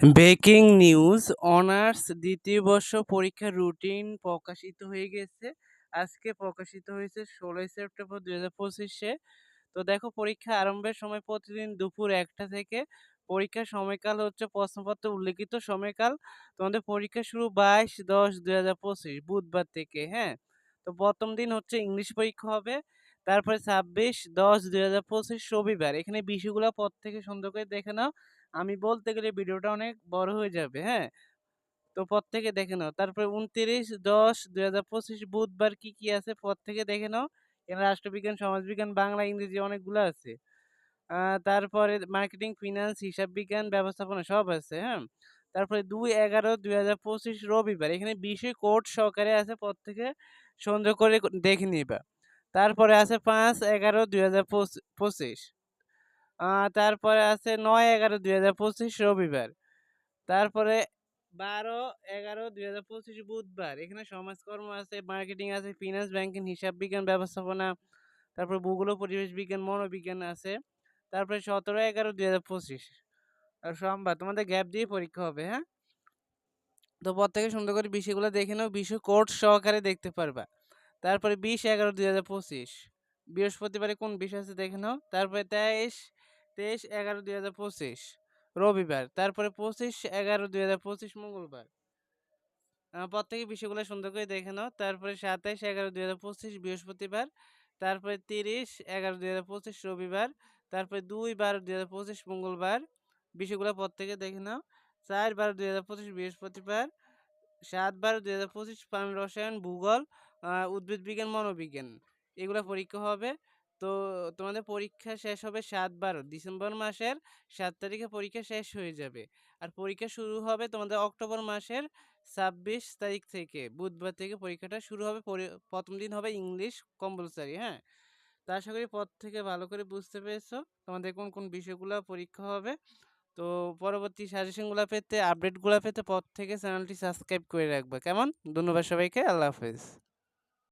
Breaking news, honours, দ্বিতীয় বর্ষ পরীক্ষার রুটিন প্রকাশিত হয়ে গেছে। আজকে প্রকাশিত হয়েছে ষোলোই সেপ্টেম্বর দুই হাজার পঁচিশে। তো দেখো, পরীক্ষা আরম্ভের সময় প্রতিদিন দুপুর একটা থেকে। পরীক্ষার সময়কাল হচ্ছে প্রশ্নপত্র, উল্লেখিত সময়কাল। তোমাদের পরীক্ষা শুরু বাইশ দশ দুই হাজার পঁচিশ, বুধবার থেকে হ্যাঁ? তো প্রথম দিন হচ্ছে ইংলিশ পরীক্ষা হবে। তারপরে ছাব্বিশ, দশ, দুই হাজার পঁচিশ রবিবার। এখানে বিষয়গুলো পর থেকে সুন্দর করে দেখে নাও। আমি বলতে গেলে ভিডিওটা অনেক বড় হয়ে যাবে হ্যাঁ? তো পর থেকে দেখে নাও। তারপরে উনত্রিশ, দশ, দুই হাজার পঁচিশ বুধবার কি কি আছে পর থেকে দেখে নাও। এখানে রাষ্ট্রবিজ্ঞান, সমাজবিজ্ঞান, বাংলা, ইংরেজি অনেকগুলো আছে। তারপরে মার্কেটিং, ফিনান্স, হিসাব বিজ্ঞান, ব্যবস্থাপনা সব আছে হ্যাঁ? তারপরে দুই এগারো, দুই হাজার পঁচিশ রবিবার। এখানে বিষয় কোর্ট সহকারে আছে পর থেকে সুন্দর করে দেখে নিবা। তারপরে আছে পাঁচ এগারো দুই হাজার পঁচিশ। তারপরে আছে নয় এগারো দুই হাজার পঁচিশ রবিবার। তারপরে বারো এগারো দুই হাজার পঁচিশ বুধবার। এখানে সমাজকর্ম আছে, মার্কেটিং আছে, ফিনান্স, ব্যাংকিং, হিসাব বিজ্ঞান, ব্যবস্থাপনা, তারপর ভূগোল, পরিবেশ বিজ্ঞান, মনোবিজ্ঞান আছে। তারপরে সতেরো এগারো দুই হাজার পঁচিশ। আর সোমবার, তোমাদের গ্যাপ দিয়ে পরীক্ষা হবে হ্যাঁ? তো পর থেকে সুন্দর করে বিষয়গুলো দেখে নাও, বিষয় কোর্ট সহকারে দেখতে পারবা। তারপরে বিশ এগারো দুই হাজার পঁচিশ। বৃহস্পতিবারে কোন বিষয় আছে দেখে নাও। তারপরে তেইশ তেইশ এগারো দুই হাজার পঁচিশ। রবিবার, তারপরে পঁচিশ এগারো দুই হাজার পঁচিশ মঙ্গলবার। প্রত্যেকে বিষয়গুলো সুন্দর করে দেখে নাও। তারপরে সাতাইশ এগারো দুই হাজার পঁচিশ বৃহস্পতিবার, তারপরে তিরিশ এগারো দুই হাজার পঁচিশ রবিবার, তারপরে দুই বারো দুই হাজার পঁচিশ মঙ্গলবার। বিষয়গুলো প্রত্যেকে দেখে নাও। চার বারো দুই হাজার পঁচিশ বৃহস্পতিবার, সাত বারো দুই হাজার পঁচিশ প্রাণ রসায়ন, ভূগোল উদ্ভিদ বিজ্ঞান, মনোবিজ্ঞান। এগুলো পরীক্ষা হবে। তো তোমাদের পরীক্ষা শেষ হবে সাত বারো ডিসেম্বর মাসের সাত তারিখে পরীক্ষা শেষ হয়ে যাবে। আর পরীক্ষা শুরু হবে তোমাদের অক্টোবর মাসের ছাব্বিশ তারিখ থেকে। বুধবার থেকে পরীক্ষাটা শুরু হবে। প্রথম দিন হবে ইংলিশ কম্পালসারি হ্যাঁ? তা আশা করি পর থেকে ভালো করে বুঝতে পেরেছ তোমাদের কোন কোন বিষয়গুলো পরীক্ষা হবে। তো পরবর্তী সাজেশনগুলো পেতে, আপডেটগুলো পেতে পর থেকে চ্যানেলটি সাবস্ক্রাইব করে রাখবে। কেমন? ধন্যবাদ সবাইকে। আল্লাহ হাফেজ।